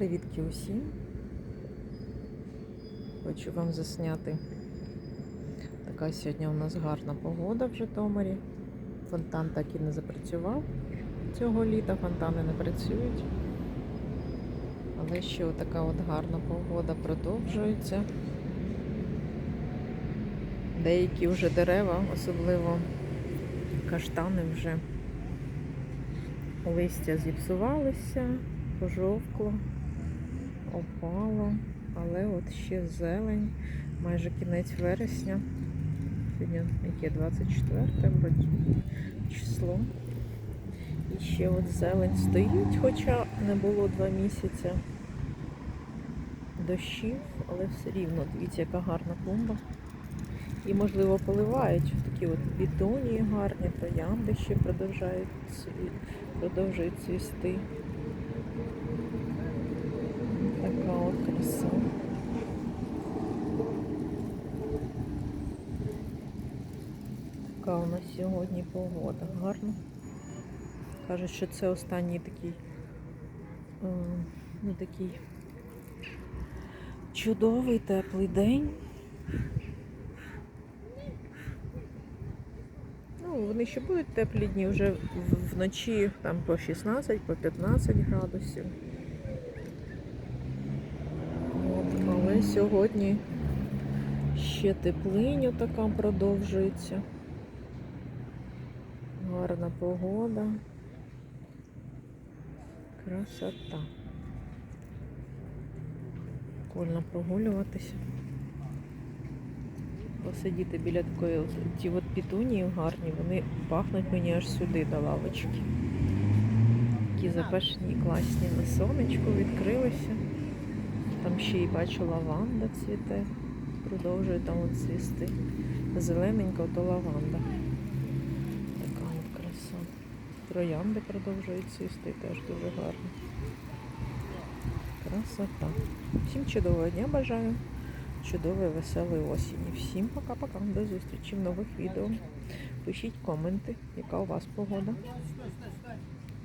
Привітки усім. Хочу вам засняти. Така сьогодні у нас гарна погода в Житомирі. Фонтан так і не запрацював цього літа, фонтани не працюють. Але ще така от гарна погода продовжується. Деякі вже дерева, особливо каштани вже листя зіпсувалися, пожовкло, опало, але от ще зелень, майже кінець вересня. Сьогодні яке 24 вроді, число. І ще от зелень стоїть, хоча не було два місяці дощів, але все рівно, дивіться, яка гарна клумба. І, можливо, поливають такі от бітонії гарні, троянди ще продовжують, продовжують цвісти. Така от краса. Така у нас сьогодні погода. Гарно. Кажуть, що це останній такий, е, ну такий чудовий теплий день. Ну, вони ще будуть теплі дні, вже вночі там по 16, по 15 градусів. От, але сьогодні ще теплиню така продовжується. Гарна погода. Красота. Прикольно прогулюватися. Посидіти біля такої ті от пітунії гарні, вони пахнуть мені аж сюди до лавочки. Такі запашні, класні на сонечку відкрилися. Там ще й бачу лаванда цвіте. Продовжує там от цвісти. Зелененька то лаванда. Така от краса. Троянди продовжують цвісти, теж дуже гарно. Красота. Всім чудового дня бажаю. Чудової, веселої осені. Всім пока-пока. До зустрічі в нових відео. Пишіть коменти, яка у вас погода.